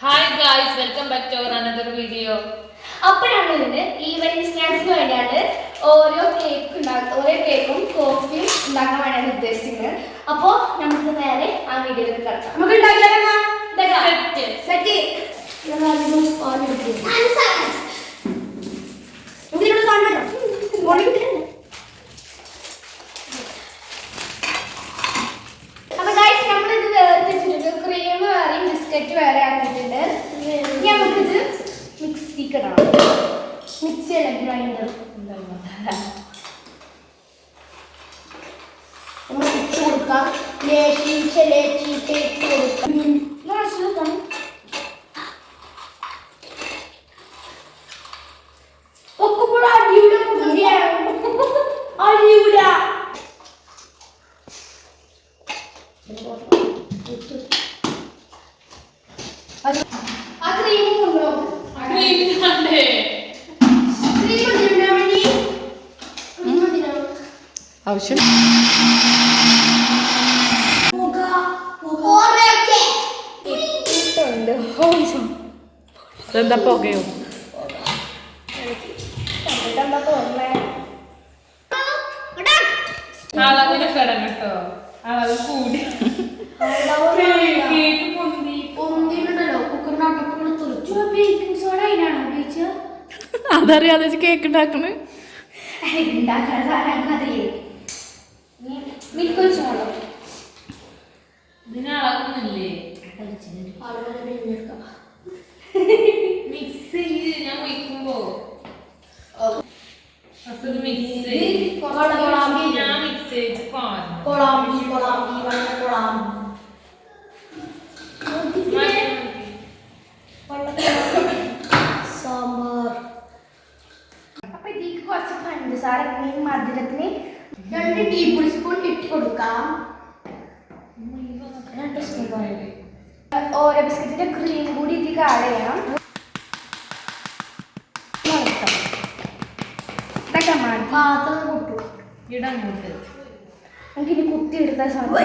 Hi guys welcome back to our another video അപ്പോഴാണ് ഇതിന് evening സ്നാക്സിന് വേണ്ടിയാണ് ഓരോ കേക്ക് ഉണ്ടാക്കുക ഓരോ കേക്കും കോഫിയും ഉണ്ടാക്കാൻ വേണ്ടിയാണ് ഉദ്ദേശിക്കുന്നത് അപ്പോൾ നമുക്ക് നേരെ ആ വീഡിയോയിൽ കിടക്കാം. നമുക്ക് ഉണ്ടാക്കിയാലോ? സെറ്റ് അപ്പൊ കൊടുക്കാം. ലേശിച്ച് ലേശിച്ച് ഇട്ട് കൊടുക്കാം. മനസ്സിലാക്കാം ഒക്കെ കൂടെ അടിയുടെ മുടിയാണ് അടിയുടെ. ആ ക്രീം കൊണ്ടുവോ ക്രീം കൊണ്ടുവരാൻ ആവശ്യം. ഇതെന്താ പുകയോ അളവിന് കിടം കേട്ടോ അളവ് കൂടി കേക്ക് പൊന്തി തുറച്ചു ബേക്കിംഗ് സോഡ അതിനാണോ ഉപയോഗിച്ചത് അതറിയാതെ കേക്ക് ഉണ്ടാക്കണ് മിൽക്ക് ഒഴിച്ചോളൂ ഇതിന് ഫസ്റ്റ് ഇത് മിക്സ് ചെയ്ത്. ഞാൻ പാരുന്നു കൊളാമ്പി കൊളാമ്പി വെള്ള കൊളാമ്പി സാമ്പാർ അപ്പൊ ഇതിക്ക് കുറച്ച് പഞ്ചസാര മധുരത്തിന് രണ്ട് ടീസ്പൂൺ സ്പൂൺ ഇട്ട് കൊടുക്കാം രണ്ട് സ്പൂൺ ഓരോ ബിസ്ക്കറ്റിന്റെ ക്രീം കൂടി ഇതിക്ക് ആഡ് ചെയ്യണം. ഇടാൻ പാത്രം കൊട്ടു. ഇടങ്ങോട്ട് നമുക്കിനി കുത്തി എടുത്താൽ സാമ്പാർ.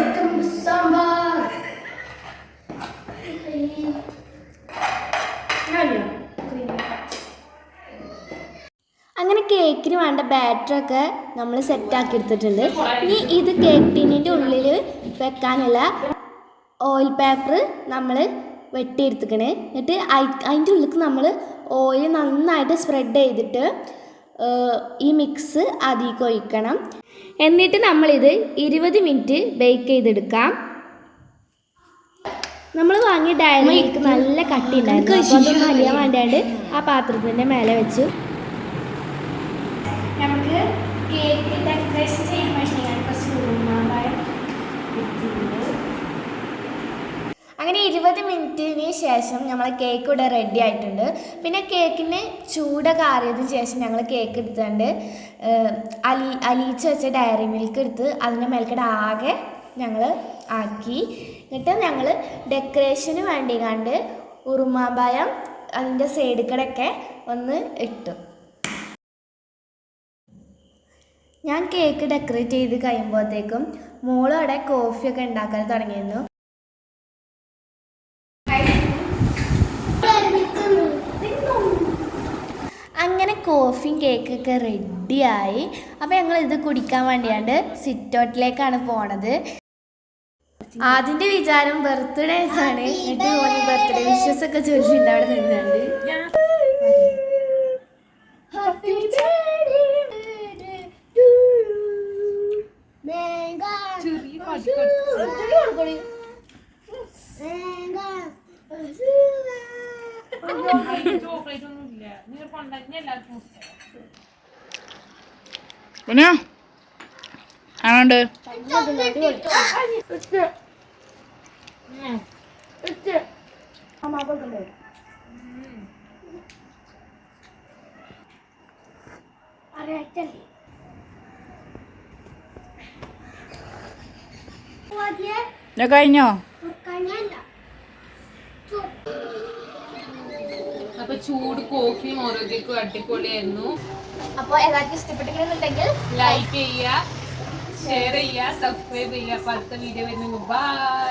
അങ്ങനെ കേക്കിന് വേണ്ട ബാറ്ററൊക്കെ നമ്മൾ സെറ്റാക്കി എടുത്തിട്ടുണ്ട്. ഇനി ഇത് കേക്ക് ടീനിന്റെ ഉള്ളിൽ വെക്കാനുള്ള ഓയിൽ പേപ്പർ നമ്മൾ വെട്ടിയെടുത്തിക്കണേ. എന്നിട്ട് അതിന്റെ ഉള്ളിൽ നമ്മൾ ഓയിൽ നന്നായിട്ട് സ്പ്രെഡ് ചെയ്തിട്ട് ഈ മിക്സ് അതിലേക്ക് ഒഴിക്കണം. എന്നിട്ട് നമ്മളിത് ഇരുപത് മിനിറ്റ് ബേക്ക് ചെയ്തെടുക്കാം. നമ്മൾ വാങ്ങിയ ഡയറി മിൽക്ക് നല്ല കട്ടി ഉണ്ടായിരുന്നു. അപ്പോൾ അത് അലിയാൻ വേണ്ടിയാണ്ട് ആ പാത്രത്തിന്റെ മേലെ വെച്ചു നമുക്ക് കേക്ക് ഡെക്കറേഷൻ ചെയ്യാൻ വേണ്ടി ഞാൻ കുറച്ച് ഉറുമാമ്പഴം ഇട്ടിട്ടുണ്ട്. അങ്ങനെ ഇരുപത് മിനിറ്റിന് ശേഷം നമ്മളെ കേക്ക് ഇവിടെ റെഡി ആയിട്ടുണ്ട്. പിന്നെ കേക്കിന് ചൂടൊക്കെ ആറിയതിന് ശേഷം ഞങ്ങൾ കേക്ക് എടുത്തുകൊണ്ട് അലി അലിയിച്ച് വെച്ച ഡയറി മിൽക്ക് എടുത്ത് അതിന്റെ മേൽക്കട ആകെ ഞങ്ങൾ ആക്കി. എന്നിട്ട് ഞങ്ങൾ ഡെക്കറേഷന് വേണ്ടി കണ്ട് ഉറുമാമ്പഴം അതിന്റെ സൈഡിക്കടൊക്കെ ഒന്ന് ഇട്ടു. ഞാൻ കേക്ക് ഡെക്കറേറ്റ് ചെയ്ത് കഴിയുമ്പോഴത്തേക്കും മോളവിടെ കോഫിയൊക്കെ ഉണ്ടാക്കാൻ തുടങ്ങിയിരുന്നു അങ്ങനെ കോഫിയും കേക്കൊക്കെ റെഡിയായി അപ്പോൾ ഞങ്ങൾ ഇത് കുടിക്കാൻ വേണ്ടിയാണ്ട് സിറ്റൗട്ടിലേക്കാണ് പോണത്. അതിന്റെ വിചാരം ബർത്ത്ഡേ ആണ് എന്നിട്ട് ഓന് ബർത്ത്ഡേ വിഷസ് ഒക്കെ ചൊല്ലിണ്ട് അവിടെ നിന്നുണ്ട്. ചെറിയ പിന്നെ? ഞാൻ കഴിഞ്ഞോ? കോഫിയും ഓരോരുത്തർക്കും അടിപൊളിയായിരുന്നു. അപ്പോൾ എല്ലാവർക്കും ഇഷ്ടപ്പെട്ടിട്ടുണ്ടെങ്കിൽ ലൈക്ക് ചെയ്യുക ഷെയർ ചെയ്യുക സബ്സ്ക്രൈബ് ചെയ്യുക. അടുത്ത വീഡിയോ വരുന്നു ബൈ